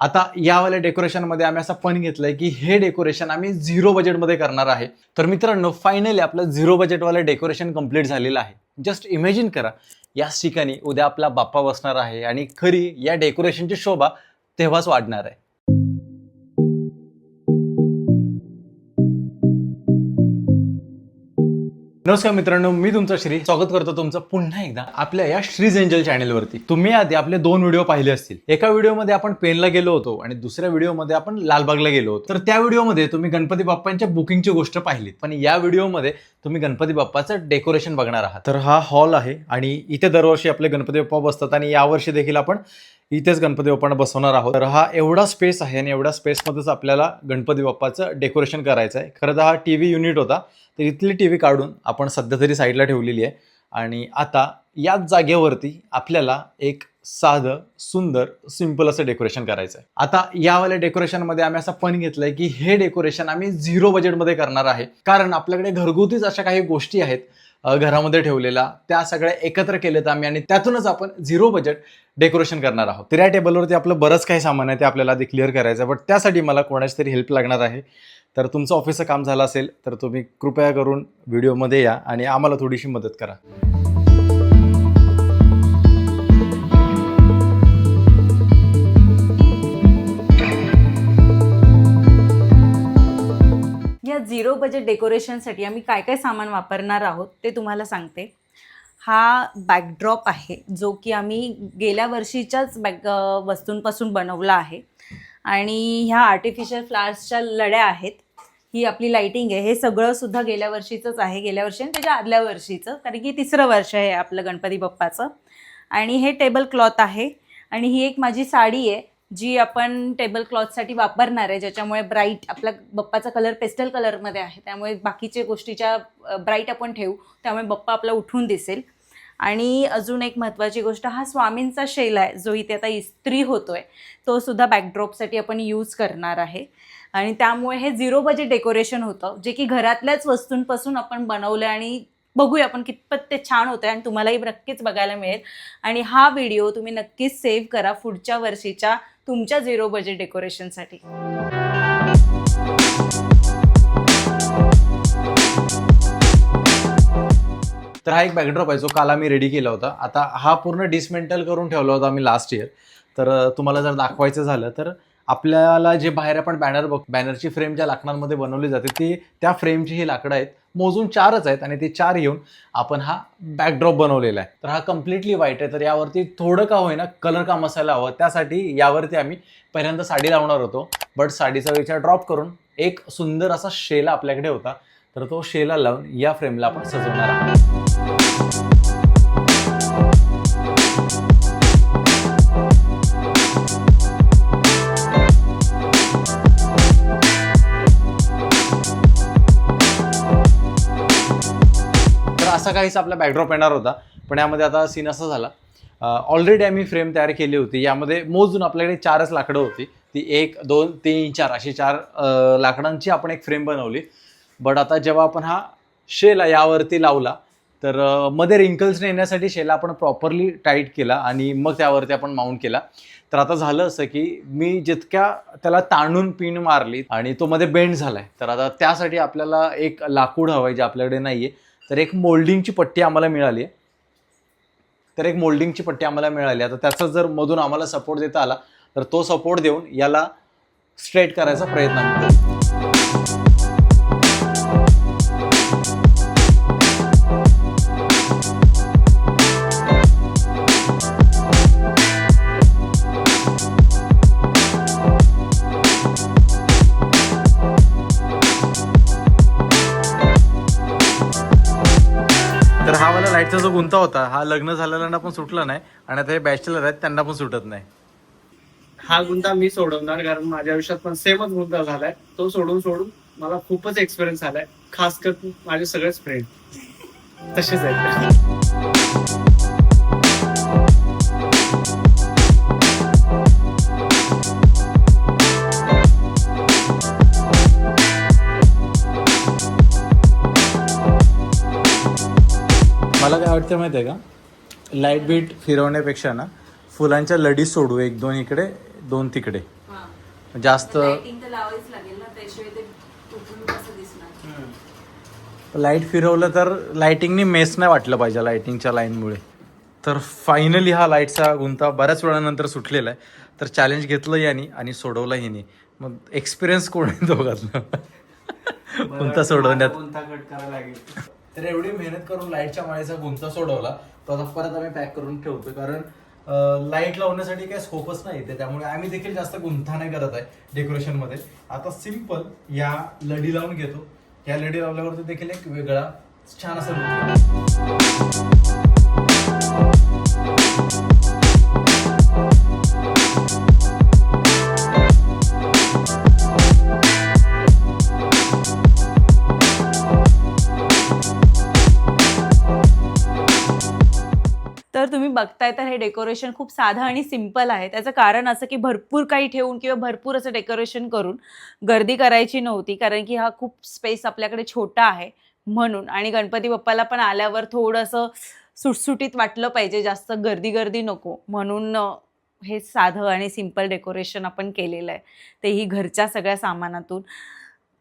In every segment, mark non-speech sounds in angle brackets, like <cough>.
आता यावाल्या डेकोरेशनमध्ये आम्ही असा पण घेतलंय की हे डेकोरेशन आम्ही झिरो बजेटमध्ये करणार आहे. तर मित्रांनो फायनली आपलं झिरो बजेटवालं डेकोरेशन कंप्लीट झालेलं आहे. जस्ट इमॅजिन करा याच ठिकाणी उद्या आपला बाप्पा बसणार आहे आणि खरी या डेकोरेशनची शोभा तेव्हाच वाढणार आहे. नमस्कार मित्रांनो मी तुमचं श्री स्वागत करतो तुमचं पुन्हा एकदा आपल्या या श्रीज एंजल चॅनेलवरती तुम्ही आधी आपले दोन व्हिडिओ पाहिले असतील. एका व्हिडिओमध्ये आपण पेनला गेलो होतो आणि दुसऱ्या व्हिडिओमध्ये आपण लालबागला गेलो होतो. तर त्या व्हिडिओमध्ये तुम्ही गणपती बाप्पांच्या बुकिंगची गोष्ट पाहिली पण या व्हिडिओमध्ये तुम्ही गणपती बाप्पाचं डेकोरेशन बघणार आहात. तर हा हॉल आहे आणि इथे दरवर्षी आपले गणपती बाप्पा बसतात आणि यावर्षी देखील आपण इथेच गणपती बाप्पांना बसवणार आहोत. तर हा एवढा स्पेस आहे आणि एवढ्या स्पेसमध्येच आपल्याला गणपती बाप्पाचं डेकोरेशन करायचं आहे. खरं तर हा टी व्ही युनिट होता. तर इथली टी व्ही काढून आपण सध्या तरी साईडला ठेवलेली आहे. आणि आता याच जागेवरती आपल्याला एक साधं सुंदर सिंपल असं डेकोरेशन करायचं आहे. आता यावाल्या डेकोरेशनमध्ये आम्ही असं पण घेतलंय की हे डेकोरेशन आम्ही झिरो बजेटमध्ये करणार आहे. कारण आपल्याकडे घरगुतीच अशा काही गोष्टी आहेत. घरामध्ये ठेवलेल्या त्या सगळ्या एकत्र केलेत आम्ही आणि त्यातूनच आपण झिरो बजेट डेकोरेशन करणार आहोत. तर या टेबलवरती आपलं बरंच काही सामान आहे ते आपल्याला आधी क्लिअर करायचं आहे बट त्यासाठी मला कोणाची तरी हेल्प लागणार आहे. तर तुमचं ऑफिसचं काम झालं असेल तर तुम्ही कृपया करून व्हिडिओमध्ये या आणि आम्हाला थोडीशी मदत करा. झिरो बजेट डेकोरेशनसाठी आम्ही काय काय सामान वापरणार आहोत ते तुम्हाला सांगते. हा बॅकड्रॉप आहे जो की आम्ही गेल्या वर्षीच्याच बॅक वस्तूंपासून बनवला आहे. आणि ह्या आर्टिफिशियल फ्लावर्सच्या लड्या आहेत. ही आपली लाइटिंग आहे. हे सगळं सुद्धा गेल्या वर्षीचंच आहे. गेल्या वर्षी आणि त्याच्या आदल्या वर्षीचं कारण की तिसरं वर्ष आहे आपलं गणपती बाप्पाचं. आणि हे टेबल क्लॉथ आहे. आणि ही एक माझी साडी आहे. जी आपण टेबल क्लॉथसाठी वापरणार आहे ज्याच्यामुळे ब्राईट आपला बप्पाचा कलर पेस्टल कलरमध्ये आहे त्यामुळे बाकीच्या गोष्टीच्या ब्राईट आपण ठेवू त्यामुळे बप्पा आपला उठून दिसेल. आणि अजून एक महत्त्वाची गोष्ट हा स्वामींचा शैल आहे जो इथे आता इस्त्री होतोय तो सुद्धा बॅकड्रॉपसाठी आपण यूज करणार आहे. आणि त्यामुळे हे झिरो बजेट डेकोरेशन होतं जे की घरातल्याच वस्तूंपासून आपण बनवलं आणि बघूया आपण कितपत ते छान होतं आणि तुम्हालाही नक्कीच बघायला मिळेल. आणि हा व्हिडिओ तुम्ही नक्कीच सेव्ह करा पुढच्या वर्षीच्या तुमच्या झिरो बजेट डेकोरेशनसाठी तर हा एक बॅकड्रॉप आहे जो काल आम्ही रेडी केला होता. आता हा पूर्ण डिसमेंटल करून ठेवला होता आम्ही लास्ट इयर तर तुम्हाला जर दाखवायचं झालं तर आपल्याला जे बाहेर आपण बॅनर बघ बॅनरची फ्रेम ज्या लाकडांमध्ये बनवली जाते ती त्या फ्रेमची ही लाकडं आहेत. मोजून चारच आहेत आणि ते चार घेऊन आपण हा बॅकड्रॉप बनवलेला आहे. तर हा कम्प्लिटली वाईट आहे. तर यावरती थोडं का होईना कलर काम असायला हवं त्यासाठी यावरती आम्ही पहिल्यांदा साडी लावणार होतो. बट साडीचा विचार ड्रॉप करून एक सुंदर असा शेला आपल्याकडे होता. तर तो शेला लावून या फ्रेमला आपण सजवणार आहोत. असा काहीच आपला बॅकड्रॉप येणार होता. पण यामध्ये आता सीन असा झाला. ऑलरेडी आम्ही फ्रेम तयार केली होती. यामध्ये मोजून आपल्याकडे चारच लाकडं होती. ती एक दोन तीन चार अशी चार लाकडांची आपण एक फ्रेम बनवली. बट आता जेव्हा आपण हा शेला यावरती लावला तर मध्ये रिंकल्स येण्यासाठी शेला आपण प्रॉपरली टाईट केला आणि मग त्यावरती आपण माउंट केला. तर आता झालं असं की मी जितक्या त्याला ताणून पिन मारली आणि तो मध्ये बेंड झालाय. तर आता त्यासाठी आपल्याला एक लाकूड हवं आहे जे आपल्याकडे नाही आहे तर एक मोल्डिंगची पट्टी आम्हाला मिळाली. तर एक मोल्डिंगची पट्टी आम्हाला मिळाली. आता त्याचा जर मधून आम्हाला सपोर्ट देता आला तर तो सपोर्ट देऊन याला स्ट्रेट करायचा प्रयत्न करतो तर जो गुंता होता हा लग्न झालेल्यांना पण सुटला नाही आणि आता हे बॅचलर आहेत त्यांना पण सुटत नाही. हा गुंता मी सोडवणार कारण माझ्या आयुष्यात पण सेमच गुंता झालाय. तो सोडून सोडून मला खूपच एक्सपिरियन्स आलाय खास कर माझे सगळेच फ्रेंड तसेच आहेत. मला काय वाटतं माहिती आहे का? लाइट बीट फिरवण्यापेक्षा ना फुलांच्या लडी सोडू एक दोन इकडे दोन तिकडे. जास्त लाइट फिरवलं तर लाइटिंगनी मेस नाही वाटलं पाहिजे लाइटिंगच्या लाईनमुळे तर फायनली हा लाईटचा गुंता बऱ्याच वेळानंतर सुटलेला आहे. तर चॅलेंज घेतलं यानी आणि सोडवलं हिने. मग एक्सपिरियन्स कोण आहे दोघातलं? <laughs> गुंता सोडवण्यात. तर एवढी मेहनत करून लाईटच्या माळीचा गुंता सोडवला तो आता परत आम्ही पॅक करून ठेवतो कारण लाइट लावण्यासाठी काही स्कोपच नाही ते त्यामुळे आम्ही देखील जास्त गुंता नाही करत आहे डेकोरेशनमध्ये. आता सिंपल या लढी लावून घेतो. या लढी लावल्यावरती देखील एक वेगळा छान असा बघताय तर हे डेकोरेशन खूप साधं आणि सिंपल आहे. त्याचं कारण असं की भरपूर काही ठेवून किंवा भरपूर असं डेकोरेशन करून गर्दी करायची नव्हती कारण की हा खूप स्पेस आपल्याकडे छोटा आहे म्हणून. आणि गणपती बाप्पाला पण आल्यावर थोडंसं सुटसुटीत वाटलं पाहिजे जास्त गर्दी गर्दी नको म्हणून हे साधं आणि सिंपल डेकोरेशन आपण केलेलं आहे. तेही घरच्या सगळ्या सामानातून.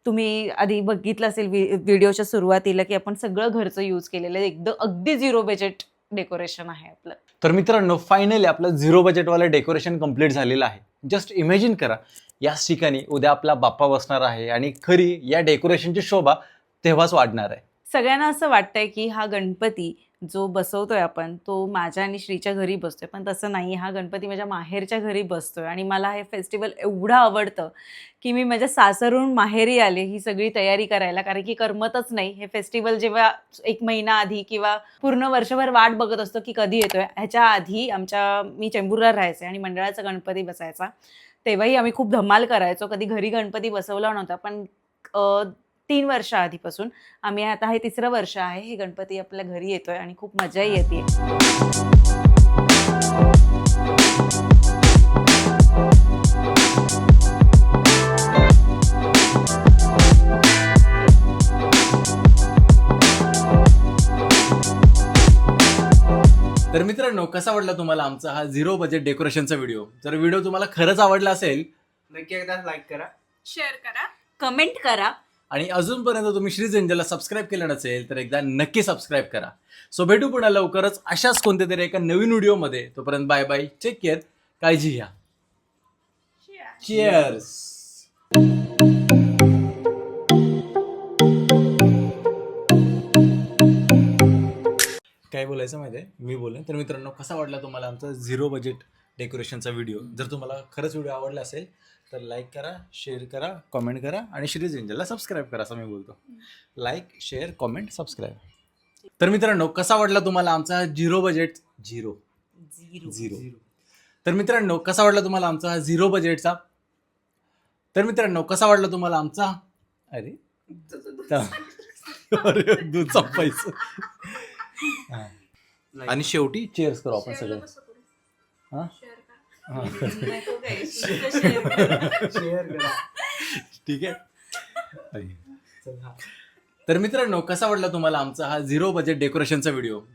तुम्ही आधी बघितलं असेल व्हिडिओच्या सुरुवातीला की आपण सगळं घरचं यूज केलेलं आहे. एकदम अगदी झिरो बजेट डेकोरेशन आहे आपलं. तर मित्रांनो फायनली आपलं झिरो बजेटवालं डेकोरेशन कंप्लीट झालेलं आहे. जस्ट इमॅजिन करा याच ठिकाणी उद्या आपला बाप्पा बसणार आहे आणि खरी या डेकोरेशनची शोभा तेव्हाच वाढणार आहे. सगळ्यांना असं वाटतंय की हा गणपती जो बसवतोय आपण तो माझ्या आणि श्रीच्या घरी बसतोय. पण तसं नाही. हा गणपती माझ्या माहेरच्या घरी बसतोय आणि मला हे फेस्टिवल एवढं आवडतं की मी माझ्या सासरून माहेरी आले ही सगळी तयारी करायला. कारण की करमतच नाही. हे फेस्टिवल जेव्हा एक महिना आधी किंवा पूर्ण वर्षभर वाट बघत असतो की कधी येतोय ह्याच्या आधी आमच्या मी चेंबूरला राहायचे आणि मंडळाचा गणपती बसायचा. तेव्हाही आम्ही खूप धमाल करायचो. कधी घरी गणपती बसवला नव्हता. पण तीन वर्ष आधीपासून. आम्ही आता हे तिसरं वर्ष आहे. हे गणपती आपल्या घरी येतोय आणि खूप मजाही येते तर मित्रांनो कसा वाटला तुम्हाला आमचा हा झिरो बजेट डेकोरेशनचा व्हिडिओ? जर व्हिडिओ तुम्हाला खरंच आवडला असेल नक्की एकदा लाईक करा. शेअर करा. कमेंट करा. आणि अजूनपर्यंत तुम्ही श्री जंजला सबस्क्राईब केलं नसेल तर एकदा नक्की सबस्क्राईब करा. सो भेटू पुन्हा लवकरच अशाच कोणत्या तरी एका नवीन व्हिडिओमध्ये. तोपर्यंत बाय बाय टेक केअर काळजी घ्या. चिअर्स काय बोलायचं माहिती आहे मी बोलेन तर मित्रांनो कसा वाटला तुम्हाला आमचा झिरो बजेट डेकोरेशनचा व्हिडिओ जर तुम्हाला खरंच व्हिडिओ आवडला असेल तर लाईक करा शेअर करा कॉमेंट करा आणि श्रीज एंजलला सबस्क्राईब करा असं मी बोलतो. लाईक शेअर कॉमेंट सबस्क्राईब तर मित्रांनो कसा वाटला तुम्हाला आमचा zero budget zero zero zero तर मित्रांनो कसा वाटला तुम्हाला आमचा हा झिरो बजेटचा तर मित्रांनो कसा वाटला तुम्हाला आमचा? अरे अरे दूध संपायचं. <laughs> हा. आणि शेवटी चेअर्स करू आपण सगळे. हा? शेअर करा ठीक आहे. तर मित्रांनो कसा वाटला तुम्हाला आमचा हा झिरो बजेट डेकोरेशनचा व्हिडिओ जर